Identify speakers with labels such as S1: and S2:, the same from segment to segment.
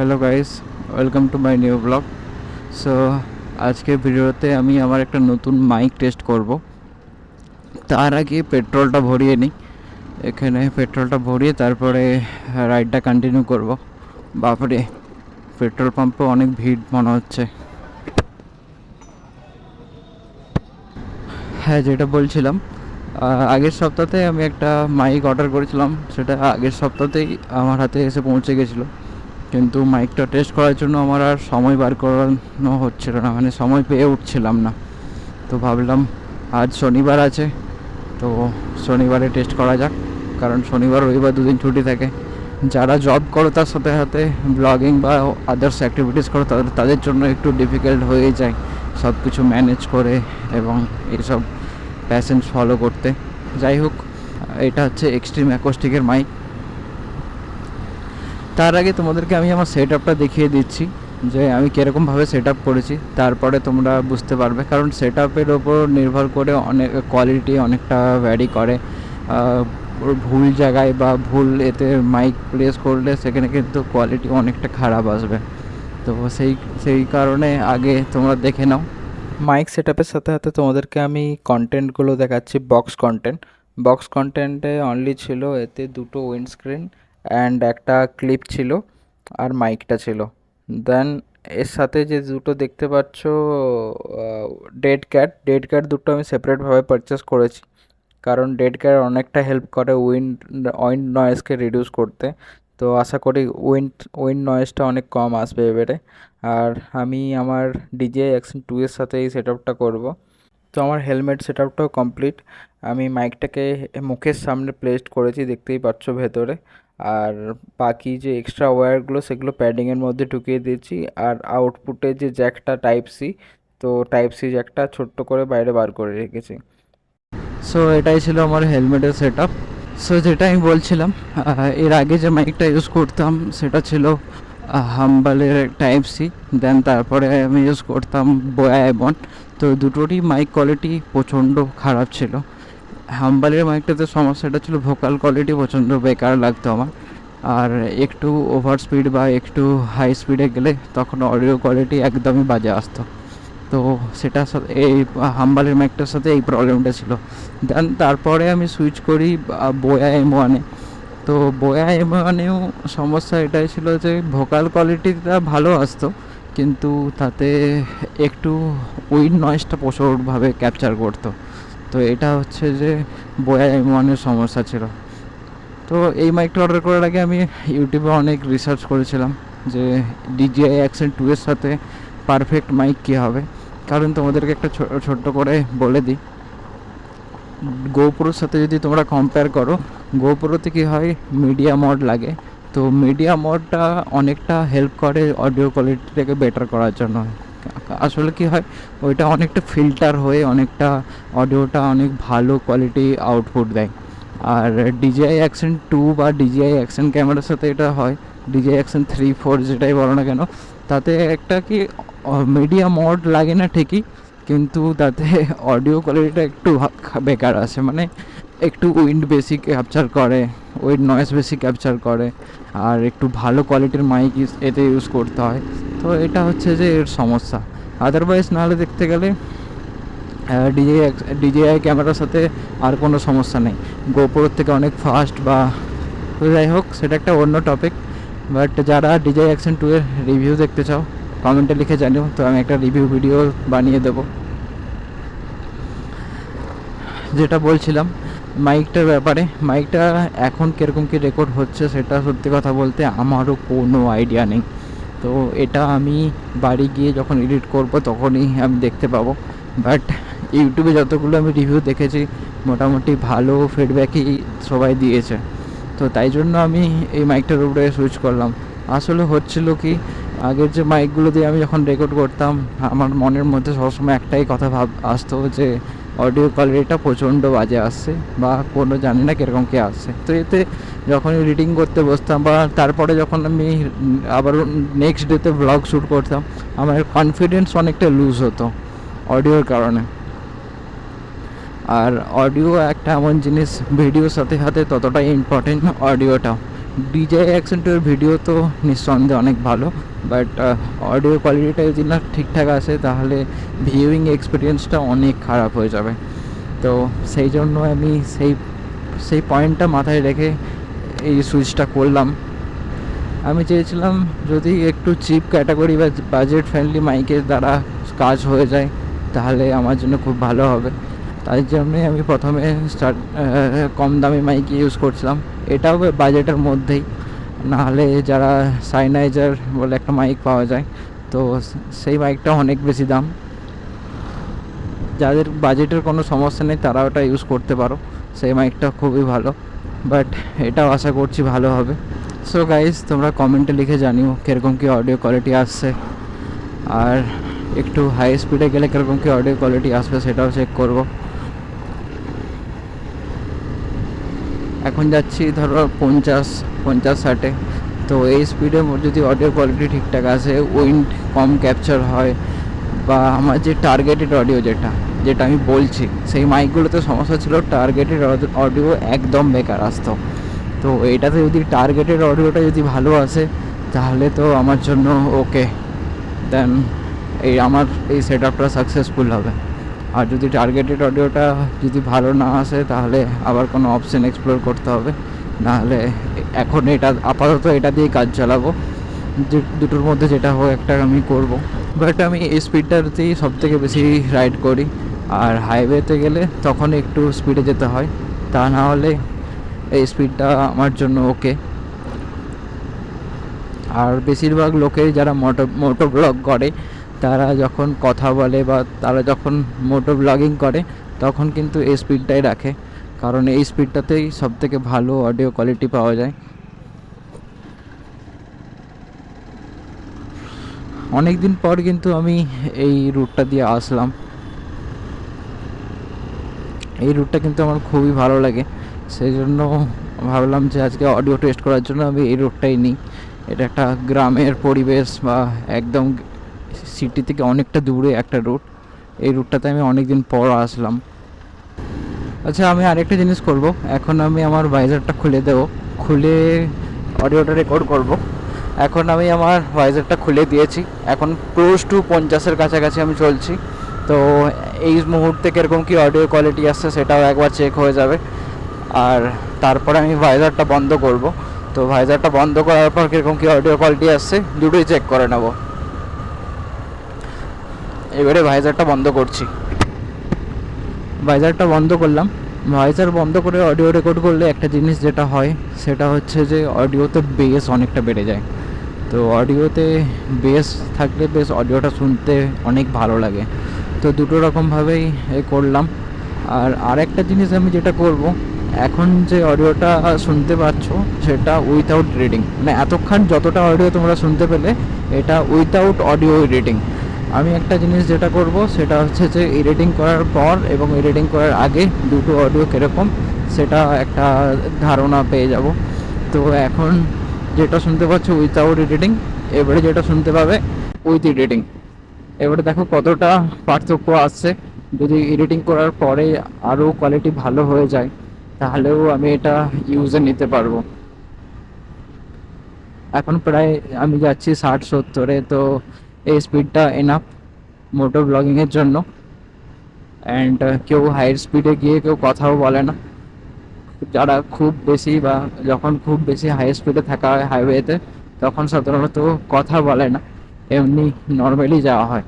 S1: Hello guys welcome to my new blog so আজকে ভিডিওতে আমি আমার একটা নতুন মাইক টেস্ট করব। তার আগে পেট্রোলটা ভরিয়ে নিই। এখানে পেট্রোলটা ভরিয়ে তারপরে রাইডটা কন্টিনিউ করব। বাপরে পেট্রোল পাম্পে অনেক ভিড় মনে হচ্ছে। হ্যাঁ যেটা বলছিলাম আগের সপ্তাহে আমি একটা মাইক অর্ডার করেছিলাম। সেটা আগের সপ্তাহতেই আমার হাতে এসে পৌঁছে গেছিল। কিন্তু মাইকটা টেস্ট করার জন্য আমার আর সময় বার করানো হচ্ছিল না মানে সময় পেয়ে উঠছিলাম না। তো ভাবলাম আজ শনিবার আছে, তো শনিবারে টেস্ট করা যাক, কারণ শনিবার, রবিবার দুদিন ছুটি থাকে। যারা জব করো তার সাথে সাথে ব্লগিং বা আদার্স অ্যাক্টিভিটিস করো, তাদের তাদের জন্য একটু ডিফিকাল্ট হয়ে যায় সব কিছু ম্যানেজ করে এবং এইসব প্যাসেঞ্জ ফলো করতে। যাই হোক, এটা হচ্ছে এক্সট্রিম অ্যাকোস্টিকের মাইক তার আগে তোমাদেরকে আমি আমার সেট আপটা দেখিয়ে দিচ্ছি, যে আমি কীরকমভাবে সেট আপ করেছি। তারপরে তোমরা বুঝতে পারবে, কারণ সেট আপের ওপর নির্ভর করে অনেক কোয়ালিটি অনেকটা ভ্যারি করে। ভুল জায়গায় বা ভুল এতে মাইক প্লেস করলে সেখানে কিন্তু কোয়ালিটি অনেকটা খারাপ আসবে। তো সেই সেই কারণে আগে তোমরা দেখে নাও। মাইক সেট আপের সাথে সাথে তোমাদেরকে আমি কন্টেন্টগুলো দেখাচ্ছি বক্স কন্টেন্ট বক্স কন্টেন্টে অনলি ছিল এতে দুটো উইন্ডস্ক্রিন অ্যান্ড একটা ক্লিপ ছিল আর মাইকটা ছিল। দেন এর সাথে যে দুটো দেখতে পাচ্ছ ডেড ক্যাট ডেড ক্যাট দুটো আমি সেপারেটভাবে পারচেস করেছি। কারণ ডেড ক্যাট অনেকটা হেল্প করে উইন্ড উইন্ড নয়েজকে রিডিউস করতে। তো আশা করি উইন্ড উইন্ড নয়েজটা অনেক কম আসবে এবারে। আর আমি আমার ডিজে অ্যাকশন টু এর সাথে এই সেট আপটা করব। তো আমার হেলমেট সেট আপটাও কমপ্লিট আমি মাইকটাকে মুখের সামনে প্লেসড করেছি, দেখতেই পাচ্ছ ভেতরে। আর বাকি যে এক্সট্রা ওয়্যারগুলো সেগুলো প্যাডিংয়ের মধ্যে ঢুকিয়ে দিয়েছি। আর আউটপুটে যে জ্যাকটা টাইপ সি তো টাইপ সি জ্যাকটা ছোট্ট করে বাইরে বার করে রেখেছি। সো এটাই ছিল আমার হেলমেটের সেট আপ সো যেটা আমি বলছিলাম এর আগে যে মাইকটা ইউজ করতাম, সেটা ছিল হাম্বালের টাইপ সি দেন তারপরে আমি ইউজ করতাম বোয়া এবন তো দুটোরই মাইক কোয়ালিটি প্রচণ্ড খারাপ ছিল। হাম্বালের মাইকটাতে সমস্যাটা ছিল ভোকাল কোয়ালিটি প্রচণ্ড বেকার লাগতো আমার। আর একটু ওভার স্পিড বা একটু হাই স্পিডে গেলে তখন অডিও কোয়ালিটি একদমই বাজে আসতো। তো সাথে, এই হাম্বালের মাইকটার সাথে এই প্রবলেমটা ছিল। দেন তারপরে আমি সুইচ করি বোয়া এম ওয়ানে তো বোয়া এম ওয়ানেও সমস্যা এটাই ছিল যে ভোকাল কোয়ালিটিটা ভালো আসতো, কিন্তু তাতে একটু উইন নয়েজটা প্রচুরভাবে ক্যাপচার করতো। তো এটা হচ্ছে যে বোয়া এম ওয়ানের সমস্যা ছিল। তো এই মাইকটা অর্ডার করার আগে আমি ইউটিউবে অনেক রিসার্চ করেছিলাম যে ডিজিআই অ্যাকশন টু এর সাথে পারফেক্ট মাইক কী হবে। কারণ তোমাদেরকে একটা ছোট্ট করে বলে দিই। গোপ্রোর সাথে যদি তোমরা কম্পেয়ার করো গোপ্রোতে কী হয় মিডিয়া মড লাগে। তো মিডিয়া মডটা অনেকটা হেল্প করে অডিও কোয়ালিটিটাকে বেটার করার জন্য। আসলে কি হয়, ওইটা অনেকটা ফিল্টার হয়ে অনেকটা অডিওটা অনেক ভালো কোয়ালিটি আউটপুট দেয়। আর ডিজিআই অ্যাকশন টু বা ডিজিআই অ্যাকশন ক্যামেরার সাথে এটা হয় ডিজিআই অ্যাকশন থ্রি ফোর যেটাই বলো না কেন, তাতে একটা কি মিডিয়া মড লাগে না ঠিকই, কিন্তু তাতে অডিও কোয়ালিটিটা একটু বেকার আছে মানে একটু উইন্ড বেশি ক্যাপচার করে। উইন্ড নয়েজ বেশি ক্যাপচার করে আর একটু ভালো কোয়ালিটির মাইক এতে ইউজ করতে হয়। তো এটা হচ্ছে যে এর সমস্যা। আদারওয়াইজ নাহলে দেখতে গেলে ডিজে ডিজিআই ক্যামেরার সাথে আর কোনো সমস্যা নেই। গোপুরের থেকে অনেক ফাস্ট বা যাই হোক, সেটা একটা অন্য টপিক বাট যারা ডিজে অ্যাকশন টু এর রিভিউ দেখতে চাও কমেন্টে লিখে জানিও। তো আমি একটা রিভিউ ভিডিও বানিয়ে দেবো। যেটা বলছিলাম মাইকটার ব্যাপারে, মাইকটা এখন কীরকম কী রেকর্ড হচ্ছে সেটা সত্যি কথা বলতে আমারও কোনো আইডিয়া নেই। তো এটা আমি বাড়ি গিয়ে যখন এডিট করব তখনই আমি দেখতে পাবো। বাট ইউটিউবে যতগুলো আমি রিভিউ দেখেছি, মোটামুটি ভালো ফিডব্যাকই সবাই দিয়েছে। তো তাই জন্য আমি এই মাইকটার উপরে সুইচ করলাম। আসলে হচ্ছিল কি, আগের যে মাইকগুলো দিয়ে আমি যখন রেকর্ড করতাম, আমার মনের মধ্যে সবসময় একটাই কথা ভাব আসতো যে অডিও কোয়ালিটিটা প্রচণ্ড বাজে আসছে, বা কোনো জানি না কীরকম কী আসছে। তো এতে যখন এডিটিং করতে বসতাম, বা তারপরে যখন আমি আবার নেক্সট ডেতে ব্লগ শ্যুট করতাম, আমার কনফিডেন্স অনেকটা লুজ হতো অডিওর কারণে। আর অডিও একটা এমন জিনিস ভিডিওর সাথে সাথে ততটাই ইম্পর্টেন্ট অডিওটাও ডিজে অ্যাকসেন্টের ভিডিও তো নিঃসন্দেহে অনেক ভালো বাট অডিও কোয়ালিটিটা যদি না ঠিকঠাক আসে, তাহলে ভিউইং এক্সপিরিয়েন্সটা অনেক খারাপ হয়ে যাবে। তো সেই জন্য আমি সেই সেই পয়েন্টটা মাথায় রেখে এই সুইচটা করলাম। আমি চেয়েছিলাম যদি একটু চিপ ক্যাটাগরি বা বাজেট ফ্রেন্ডলি মাইকের দ্বারা কাজ হয়ে যায়, তাহলে আমার জন্য খুব ভালো হবে। তাই জন্যই আমি প্রথমে স্টার্ট কম দামি মাইক ইউজ করছিলাম। এটাও বাজেটের মধ্যেই। নাহলে যারা সাইনাইজার বলে একটা মাইক পাওয়া যায়, তো সেই মাইকটা অনেক বেশি দাম। যাদের বাজেটের কোনো সমস্যা নেই তারা ওটা ইউজ করতে পারো। সেই মাইকটা খুবই ভালো। বাট এটাও আশা করছি ভালো হবে। সো গাইজ তোমরা কমেন্টে লিখে জানিও কীরকম কী অডিও কোয়ালিটি আসছে। আর একটু হাই স্পিডে গেলে কীরকম কী অডিও কোয়ালিটি আসবে, সেটাও চেক করব। এখন যাচ্ছি ধরো পঞ্চাশ পঞ্চাশ ষাটে। তো এই স্পিডে যদি অডিও কোয়ালিটি ঠিকঠাক আসে উইন্ড কম ক্যাপচার হয়, বা আমার যে টার্গেটেড অডিও যেটা যেটা আমি বলছি, সেই মাইকগুলোতে সমস্যা ছিল টার্গেটেড অডিও একদম বেকার আসতো। তো এটাতে যদি টার্গেটেড অডিওটা যদি ভালো আসে, তাহলে তো আমার জন্য ওকে দেন এই আমার এই সেট আপটা সাকসেসফুল হবে। আর যদি টার্গেটেড অডিওটা যদি ভালো না আসে, তাহলে আবার কোনো অপশন এক্সপ্লোর করতে হবে। নাহলে এখন এটা, আপাতত এটা দিয়েই কাজ চালাবো। যে দুটোর মধ্যে যেটা হোক একটা আমি করব। বাট আমি এই স্পিডটাতেই সব থেকে বেশি রাইড করি। আর হাইওয়েতে গেলে তখন একটু স্পিডে যেতে হয়। তা না হলে এই স্পিডটা আমার জন্য ওকে আর বেশিরভাগ লোকেই যারা মোটো মোটো ব্লগ করে তারা যখন কথা বলে বা তারা যখন মোটো ব্লগিং করে, তখন কিন্তু এই স্পিডটাই রাখে। কারণ এই স্পিডটাতেই সব থেকে ভালো অডিও কোয়ালিটি পাওয়া যায়। অনেক দিন পর কিন্তু আমি এই রুটটা দিয়ে আসলাম। এই রুটটা কিন্তু আমার খুবই ভালো লাগে। সেই জন্য ভাবলাম যে আজকে অডিও টেস্ট করার জন্য আমি এই রুটটাই নিই। এটা একটা গ্রামের পরিবেশ বা একদম সিটি থেকে অনেকটা দূরে একটা রুট এই রুটটাতে আমি অনেক দিন পর আসলাম। আচ্ছা আমি আরেকটা জিনিস করব। এখন আমি আমার ভাইজারটা খুলে দেবো। খুলে অডিওটা রেকর্ড করব। এখন আমি আমার ভাইজারটা খুলে দিয়েছি। এখন ক্লোজ টু পঞ্চাশের কাছাকাছি আমি চলছি। তো এই মুহূর্তে কীরকম কী অডিও কোয়ালিটি আসছে সেটাও একবার চেক হয়ে যাবে। আর তারপরে আমি ভাইজারটা বন্ধ করব। তো ভাইজারটা বন্ধ করার পর কীরকম কী অডিও কোয়ালিটি আসছে, দুটোই চেক করে নেব। এবারে ভাইজারটা বন্ধ করছি। ভাইজারটা বন্ধ করলাম। ভাইজার বন্ধ করে অডিও রেকর্ড করলে একটা জিনিস যেটা হয়, সেটা হচ্ছে যে অডিওতে বেস অনেকটা বেড়ে যায়। তো অডিওতে বেস থাকলে বেশ অডিওটা শুনতে অনেক ভালো লাগে। তো দুটো রকমভাবেই এ করলাম। আর আরেকটা জিনিস আমি যেটা করব, এখন যে অডিওটা শুনতে পাচ্ছ, সেটা উইথাউট রিডিং মানে এতক্ষণ যতটা অডিও তোমরা শুনতে পেলে, এটা উইথাউট অডিও রিডিং আমি একটা জিনিস যেটা করব, সেটা হচ্ছে যে এডিটিং করার পর এবং এডিটিং করার আগে দুটো অডিও কীরকম, সেটা একটা ধারণা পেয়ে যাব। তো এখন যেটা শুনতে পাচ্ছ উইথাউট এডিটিং এবারে যেটা শুনতে পাবে উইথ এডিটিং এবারে দেখো কতটা পার্থক্য আসছে যদি এডিটিং করার পরে আরও কোয়ালিটি ভালো হয়ে যায়, তাহলেও আমি এটা ইউজে নিতে পারব। এখন প্রায় আমি যাচ্ছি ষাট সত্তরে, তো এই স্পিডটা এনাফ মোটো ব্লগিংয়ের জন্য। অ্যান্ড কেউ হাই স্পিডে গিয়ে কেউ কথাও বলে না। যারা খুব বেশি বা যখন খুব বেশি হাই স্পিডে থাকা হয় হাইওয়েতে তখন সাধারণত কথা বলে না। এমনি নর্মালি যাওয়া হয়।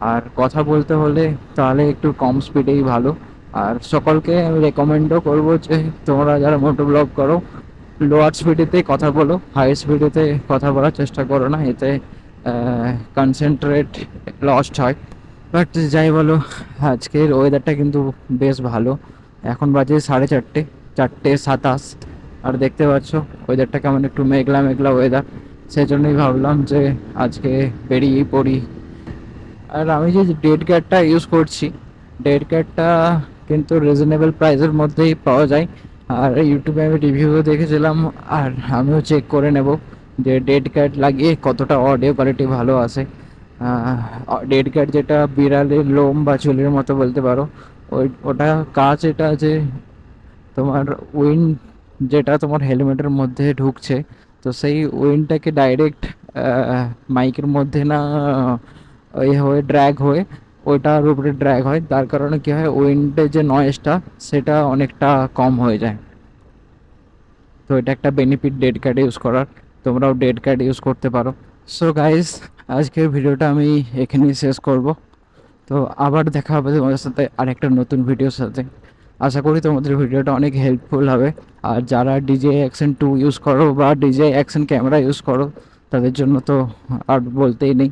S1: আর কথা বলতে হলে তাহলে একটু কম স্পিডেই ভালো। আর সকলকে আমি রেকমেন্ডও করব যে, তোমরা যারা মোটো ব্লগ করো লোয়ার স্পিডেতেই কথা বলো হাই স্পিডেতে কথা বলার চেষ্টা করো না। এতে কনসেন্ট্রেট লস্ট হয়। বাট যাই বলো, আজকের ওয়েদারটা কিন্তু বেশ ভালো। এখন বাজে সাড়ে চারটে চারটে সাতাশ। আর দেখতে পাচ্ছ ওয়েদারটা কেমন একটু মেঘলা মেঘলা ওয়েদার সেই জন্যই ভাবলাম যে আজকে বেরিয়েই পড়ি। আর আমি যে ডেড ক্যাটটা ইউজ করছি ডেড ক্যাটটা কিন্তু রিজনেবল প্রাইসের মধ্যেই পাওয়া যায়। আর ইউটিউবে আমি রিভিউ দেখেছিলাম, আর আমিও চেক করে নেব। যে ডেড ক্যাট লাগিয়ে কতটা অডিও কোয়ালিটি ভালো আসে ডেড ক্যাট যেটা বিড়ালের লোম বা চুলের মতো বলতে পারো, ওই, ওটা কাজ এটা যে তোমার উইন্ড যেটা তোমার হেলমেটের মধ্যে ঢুকছে, তো সেই উইন্ডটাকে ডাইরেক্ট মাইকের মধ্যে না ওই হয়ে ড্র্যাগ হয়ে, ওইটার উপরে ড্র্যাগ হয়। তার কারণে কী হয় উইন্ডের যে নয়েজটা সেটা অনেকটা কম হয়ে যায়। তো এটা একটা বেনিফিট ডেড কার্ড ইউজ করার। তোমরাও ডেড কার্ড ইউজ করতে পারো। সো গাইজ আজকের ভিডিওটা আমি এখানেই শেষ করব। তো আবার দেখা হবে তোমাদের সাথে আরেকটা নতুন ভিডিওর সাথে। আশা করি তোমাদের ভিডিওটা অনেক হেল্পফুল হবে। আর যারা ডিজে অ্যাকশন টু ইউজ করো বা ডিজে অ্যাকশন ক্যামেরা ইউজ করো, তাদের জন্য তো আর বলতেই নেই।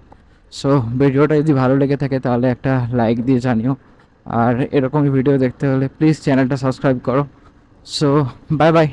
S1: সো ভিডিওটা যদি ভালো লেগে থাকে, তাহলে একটা লাইক দিয়ে জানিও। আর এরকমই ভিডিও দেখতে হলে প্লিজ চ্যানেলটা সাবস্ক্রাইব করো। So bye bye